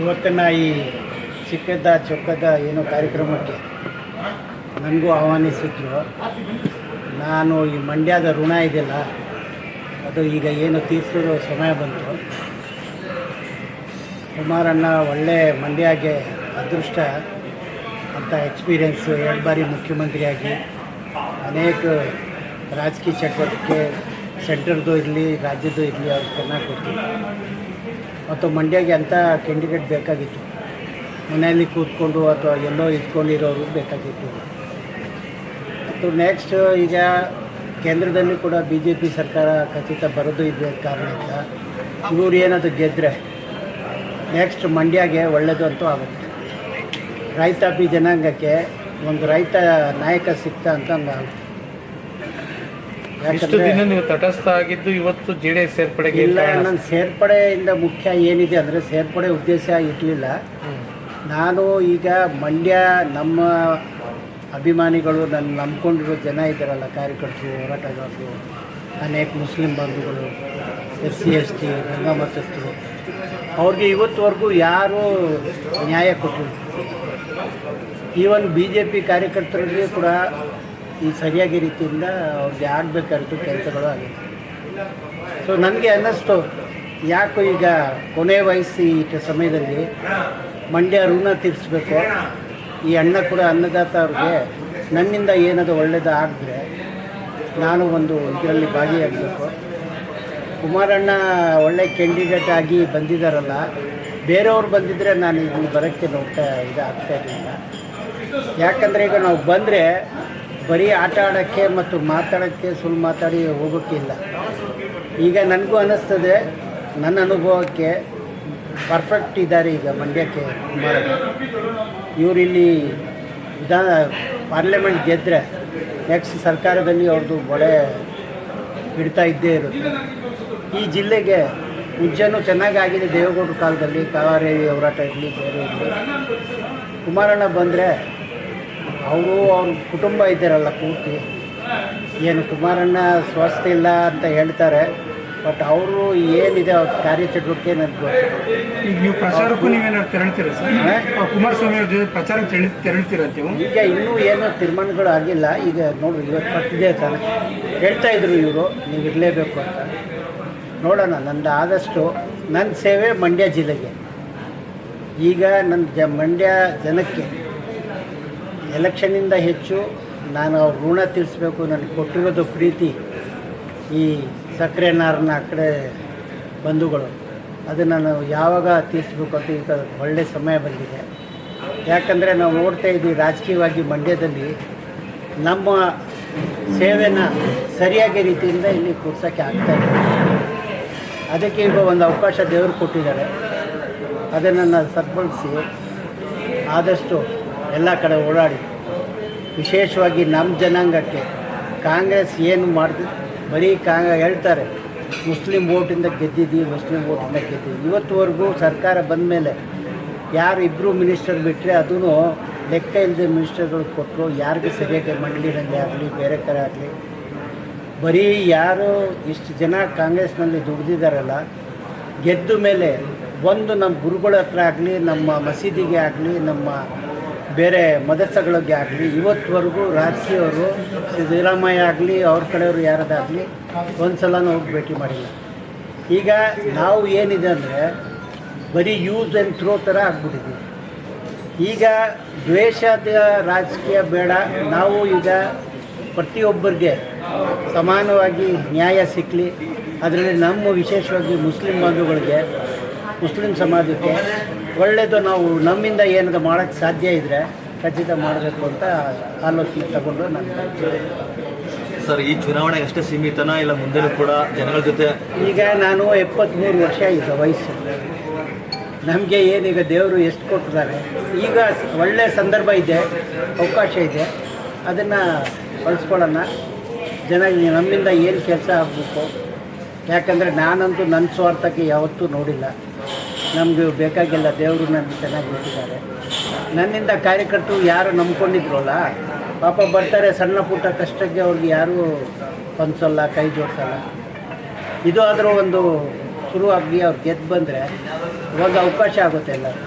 ಇವತ್ತಿನ ಈ ಚಿಕ್ಕದ ಚೊಕ್ಕದ ಏನೋ ಕಾರ್ಯಕ್ರಮಕ್ಕೆ ನನಗೂ ಆಹ್ವಾನಿಸಿದ್ರು. ನಾನು ಈ ಮಂಡ್ಯದ ಋಣ ಇದೆಯಲ್ಲ, ಅದು ಈಗ ಏನು ತೀರಿಸೋ ಸಮಯ ಬಂತು. ಕುಮಾರಣ್ಣ ಒಳ್ಳೆ ಮಂಡ್ಯಗೆ ಅದೃಷ್ಟ ಅಂತ ಎಕ್ಸ್ಪೀರಿಯೆನ್ಸು ಎರಡು ಬಾರಿ ಮುಖ್ಯಮಂತ್ರಿಯಾಗಿ. ಅನೇಕ ರಾಜಕೀಯ ಚಟುವಟಿಕೆ ಸೆಂಟ್ರದ್ದು ಇರಲಿ, ರಾಜ್ಯದ್ದು ಇರಲಿ ಅವ್ರು ಚೆನ್ನಾಗಿ ಕೊಡ್ತೀವಿ ಮತ್ತು ಮಂಡ್ಯಗೆ ಅಂಥ ಕ್ಯಾಂಡಿಡೇಟ್ ಬೇಕಾಗಿತ್ತು? ಮನೆಯಲ್ಲಿ ಕೂತ್ಕೊಂಡು ಅಥವಾ ಎಲ್ಲೋ ಇಟ್ಕೊಂಡಿರೋರು ಬೇಕಾಗಿತ್ತು. ಮತ್ತು ನೆಕ್ಸ್ಟ್ ಈಗ ಕೇಂದ್ರದಲ್ಲಿ ಕೂಡ ಬಿ ಜೆ ಪಿ ಸರ್ಕಾರ ಖಚಿತ ಬರೋದು ಇದೆ ಕಾರಣದಿಂದ ಇವರು ಏನಾದರೂ ಗೆದ್ದರೆ ನೆಕ್ಸ್ಟ್ ಮಂಡ್ಯಗೆ ಒಳ್ಳೆಯದು ಅಂತೂ ಆಗುತ್ತೆ. ರೈತಾಪಿ ಜನಾಂಗಕ್ಕೆ ಒಂದು ರೈತ ನಾಯಕ ಸಿಕ್ತ ಅಂತ ಒಂದು ಇಷ್ಟು ದಿನ ನೀವು ತಟಸ್ಥ ಆಗಿದ್ದು ಇವತ್ತು ಜೆ ಡಿ ಎಸ್ ಸೇರ್ಪಡೆಗೆ ಇಲ್ಲ? ನನ್ನ ಸೇರ್ಪಡೆಯಿಂದ ಮುಖ್ಯ ಏನಿದೆ ಅಂದರೆ ಸೇರ್ಪಡೆ ಉದ್ದೇಶ ಇರಲಿಲ್ಲ ನಾನು ಈಗ ಮಂಡ್ಯ ನಮ್ಮ ಅಭಿಮಾನಿಗಳು ನನ್ನ ನಂಬ್ಕೊಂಡಿರೋ ಜನ ಇದ್ದಾರಲ್ಲ ಕಾರ್ಯಕರ್ತರು ಹೋರಾಟಗಾರರು ಅನೇಕ ಮುಸ್ಲಿಂ ಬಂಧುಗಳು ಎಸ್ ಸಿ ಎಸ್ ಟಿ ಗಂಗಾಮತಸ್ಥರು ಅವ್ರಿಗೆ ಇವತ್ತುವರೆಗೂ ಯಾರೂ ನ್ಯಾಯ ಕೊಟ್ಟಿಲ್ಲ ಈವನ್ ಬಿ ಜೆ ಪಿ ಕಾರ್ಯಕರ್ತರಲ್ಲಿ ಕೂಡ ಈ ಸರಿಯಾಗಿ ರೀತಿಯಿಂದ ಅವ್ರಿಗೆ ಆಗಬೇಕಾಗಿತ್ತು ಕೆಲಸಗಳು ಆಗಿದೆ ಸೊ ನನಗೆ ಅನ್ನಿಸ್ತು, ಯಾಕೋ ಈಗ ಕೊನೆ ವಯಸ್ಸು ಈ ಸಮಯದಲ್ಲಿ ಮಂಡ್ಯ ಋಣ ತೀರಿಸ್ಬೇಕು. ಈ ಅಣ್ಣ ಕೂಡ ಅನ್ನದಾತ ಅವ್ರಿಗೆ ನನ್ನಿಂದ ಏನಾದರೂ ಒಳ್ಳೇದು ಆಗಿದ್ರೆ ನಾನು ಒಂದು ಇದರಲ್ಲಿ ಭಾಗಿಯಾಗಬೇಕು. ಕುಮಾರಣ್ಣ ಒಳ್ಳೆ ಕ್ಯಾಂಡಿಡೇಟ್ ಆಗಿ ಬಂದಿದ್ದಾರಲ್ಲ ಬೇರೆಯವ್ರು ಬಂದಿದ್ದರೆ ನಾನು ಇಲ್ಲಿ ಬರೋಕ್ಕೆ ನೋಡ್ತಾ ಇದಾಗ್ತಾ ಇರಲಿಲ್ಲ ಯಾಕಂದರೆ ಈಗ ನಾವು ಬಂದರೆ ಬರೀ ಆಟ ಆಡೋಕ್ಕೆ ಮತ್ತು ಮಾತಾಡೋಕ್ಕೆ ಸುಳ್ಳು ಮಾತಾಡಿ ಹೋಗೋಕ್ಕಿಲ್ಲ. ಈಗ ನನಗೂ ಅನ್ನಿಸ್ತದೆ, ನನ್ನ ಅನುಭವಕ್ಕೆ ಪರ್ಫೆಕ್ಟ್ ಇದ್ದಾರೆ ಈಗ ಮಂಡ್ಯಕ್ಕೆ ಕುಮಾರಣ್ಣ ಇವರು ಇಲ್ಲಿ ವಿಧಾನ ಪಾರ್ಲಿಮೆಂಟ್ ಗೆದ್ದರೆ ನೆಕ್ಸ್ಟ್ ಸರ್ಕಾರದಲ್ಲಿ ಅವ್ರದ್ದು ಬಳೆ ಇಡ್ತಾ ಇದ್ದೇ ಇರುತ್ತೆ. ಈ ಜಿಲ್ಲೆಗೆ ಉಜ್ಜನು ಚೆನ್ನಾಗಿ ಆಗಿದೆ ದೇವೇಗೌಡರ ಕಾಲದಲ್ಲಿ, ಕಾವೇರಿ ಹೋರಾಟ ಇರಲಿ, ಬೇರೆ ಇರಲಿ. ಕುಮಾರಣ್ಣ ಬಂದರೆ ಅವರು ಅವ್ರ ಕುಟುಂಬ ಇದ್ದಾರಲ್ಲ ಪೂರ್ತಿ. ಏನು ಕುಮಾರಣ್ಣ ಸ್ವಸ್ಥ ಇಲ್ಲ ಅಂತ ಹೇಳ್ತಾರೆ ಬಟ್ ಅವರು ಏನಿದೆ ಅವ್ರ ಕಾರ್ಯಚಟುವಟಿಕೆ ನನಗೆ ಗೊತ್ತು ಈಗ ನೀವು ಪ್ರಚಾರಕ್ಕೂ ನೀವೇನಾದ್ರು ತೆರಳ್ತೀರಾ ಸರ್? ಕುಮಾರಸ್ವಾಮಿ ಅವ್ರ ಜೊತೆ ಪ್ರಚಾರಕ್ಕೆ ತೆರಳಿ ಈಗ ಇನ್ನೂ ಏನೋ ತೀರ್ಮಾನಗಳು ಆಗಿಲ್ಲ. ಈಗ ನೋಡ್ರಿ ಇವತ್ತು ಬರ್ತಿದೆ ತಾನೆ. ಹೇಳ್ತಾ ಇದ್ರು ಇವರು ನೀವು ಇರಲೇಬೇಕು ಅಂತ. ನೋಡೋಣ ನಂದು ಆದಷ್ಟು ನನ್ನ ಸೇವೆ ಮಂಡ್ಯ ಜಿಲ್ಲೆಗೆ. ಈಗ ನನ್ನ ಜ ಮಂಡ್ಯ ಜನಕ್ಕೆ ಎಲೆಕ್ಷನ್ನಿಂದ ಹೆಚ್ಚು ನಾನು ಅವ್ರ ಋಣ ತೀರಿಸ್ಬೇಕು, ನನಗೆ ಕೊಟ್ಟಿರೋದು ಪ್ರೀತಿ ಈ ಸಕ್ಕರೆ ಆ ಕಡೆ ಬಂಧುಗಳು. ಅದನ್ನು ನಾವು ಯಾವಾಗ ತೀರಿಸ್ಬೇಕು ಅಂತ ಈಗ ಒಳ್ಳೆಯ ಸಮಯ ಬಂದಿದೆ. ಯಾಕಂದರೆ ನಾವು ನೋಡ್ತಾ ಇದ್ದೀವಿ ರಾಜಕೀಯವಾಗಿ ಮಂಡ್ಯದಲ್ಲಿ ನಮ್ಮ ಸೇವೆನ ಸರಿಯಾಗಿ ರೀತಿಯಿಂದ ಇಲ್ಲಿ ಕೂರ್ಸೋಕ್ಕೆ ಆಗ್ತಾ ಇದೆ. ಅದಕ್ಕೆ ಈಗ ಒಂದು ಅವಕಾಶ ದೇವರು ಕೊಟ್ಟಿದ್ದಾರೆ. ಅದನ್ನು ನಾನು ಸದ್ಬಳಸಿ ಆದಷ್ಟು ಎಲ್ಲ ಕಡೆ ಓಡಾಡಿ. ವಿಶೇಷವಾಗಿ ನಮ್ಮ ಜನಾಂಗಕ್ಕೆ ಕಾಂಗ್ರೆಸ್ ಏನು ಮಾಡ್ತಿ, ಬರೀ ಕಾಂಗ ಹೇಳ್ತಾರೆ, ಮುಸ್ಲಿಂ ವೋಟಿಂದ ಗೆದ್ದಿದ್ದೀವಿ ಮುಸ್ಲಿಂ ವೋಟಿಂದ ಗೆದ್ದಿದ್ದೀವಿ ಇವತ್ತುವರೆಗೂ ಸರ್ಕಾರ ಬಂದ ಮೇಲೆ ಯಾರು ಇಬ್ಬರು ಮಿನಿಸ್ಟರ್ ಬಿಟ್ಟರೆ ಅದೂ ಲೆಕ್ಕ ಇಲ್ಲದೆ ಮಿನಿಸ್ಟರ್ಗಳು ಕೊಟ್ಟರು. ಯಾರಿಗೂ ಸರಿಯಾಗಿ ಮಂಡಳಿನಲ್ಲಿ ಆಗಲಿ, ಬೇರೆ ಕಡೆ ಆಗಲಿ. ಬರೀ ಯಾರು ಇಷ್ಟು ಜನ ಕಾಂಗ್ರೆಸ್ನಲ್ಲಿ ದುಡ್ದಿದ್ದಾರಲ್ಲ ಗೆದ್ದ ಮೇಲೆ ಒಂದು ನಮ್ಮ ಗುರುಗಳ ಹತ್ರ ಆಗಲಿ, ನಮ್ಮ ಮಸೀದಿಗೆ ಆಗಲಿ, ನಮ್ಮ ಬೇರೆ ಮದರ್ಸಗಳಿಗೆ ಆಗಲಿ, ಇವತ್ತುವರೆಗೂ ರಾಜಕೀಯವರು ಸಿದ್ದರಾಮಯ್ಯ ಆಗಲಿ, ಅವ್ರ ಕಡೆಯವರು ಯಾರದಾಗಲಿ ಒಂದು ಸಲನೂ ಹೋಗಿ ಭೇಟಿ ಮಾಡಿಲ್ಲ. ಈಗ ನಾವು ಏನಿದೆ ಅಂದರೆ ಬರೀ ಯೂಸ್ ಆ್ಯಂಡ್ ಥ್ರೋ ಥರ ಆಗ್ಬಿಟ್ಟಿದ್ದೀವಿ. ಈಗ ದ್ವೇಷದ ರಾಜಕೀಯ ಬೇಡ, ನಾವು ಈಗ ಪ್ರತಿಯೊಬ್ಬರಿಗೆ ಸಮಾನವಾಗಿ ನ್ಯಾಯ ಸಿಕ್ಕಲಿ ಅದರಲ್ಲಿ ನಮ್ಮ ವಿಶೇಷವಾಗಿ ಮುಸ್ಲಿಂ ಬಂಧುಗಳಿಗೆ ಮುಸ್ಲಿಂ ಸಮಾಜಕ್ಕೆ ಒಳ್ಳೆಯದು ನಾವು ನಮ್ಮಿಂದ ಏನಾದ್ರು ಮಾಡೋಕ್ಕೆ ಸಾಧ್ಯ ಇದ್ದರೆ ಖಚಿತ ಮಾಡಬೇಕು ಅಂತ ಆಲೋಚನೆ ತಗೊಂಡು ನಾನು ಸರ್ ಈ ಚುನಾವಣೆ ಅಷ್ಟೇ ಸೀಮಿತನಾ ಇಲ್ಲ ಮುಂದೆ ಕೂಡ ಜನಗಳ ಜೊತೆ? ಈಗ ನಾನು ಎಪ್ಪತ್ತ್ಮೂರು ವರ್ಷ ಈಗ ವಯಸ್ಸು. ನಮಗೆ ಏನೀಗ ದೇವರು ಎಷ್ಟು ಕೊಟ್ಟಿದ್ದಾರೆ? ಈಗ ಒಳ್ಳೆಯ ಸಂದರ್ಭ ಇದೆ ಅವಕಾಶ ಇದೆ. ಅದನ್ನು ಬಳಸ್ಕೊಳ್ಳೋಣ ಜನ ನಮ್ಮಿಂದ ಏನು ಕೆಲಸ ಆಗಬೇಕು? ಯಾಕಂದರೆ ನಾನಂತೂ ನನ್ನ ಸ್ವಾರ್ಥಕ್ಕೆ ಯಾವತ್ತೂ ನೋಡಿಲ್ಲ. ನಮಗೆ ಬೇಕಾಗಿಲ್ಲ ದೇವರು ನನಗೆ ಚೆನ್ನಾಗಿ ಬಿಟ್ಟಿದ್ದಾರೆ. ನನ್ನಿಂದ ಕಾರ್ಯಕರ್ತರು ಯಾರು ನಂಬ್ಕೊಂಡಿದ್ರಲ್ಲ, ಪಾಪ ಬರ್ತಾರೆ ಸಣ್ಣ ಪುಟ್ಟ ಕಷ್ಟಕ್ಕೆ ಅವ್ರಿಗೆ ಯಾರೂ ಪಂಚಲ್ಲ ಕೈ ಜೋಡಿಸಲ್ಲ. ಇದು ಆದರೂ ಒಂದು ಶುರುವಾಗಿ ಅವ್ರು ಗೆದ್ದು ಬಂದರೆ ಒಂದು ಅವಕಾಶ ಆಗುತ್ತೆ ಎಲ್ಲರೂ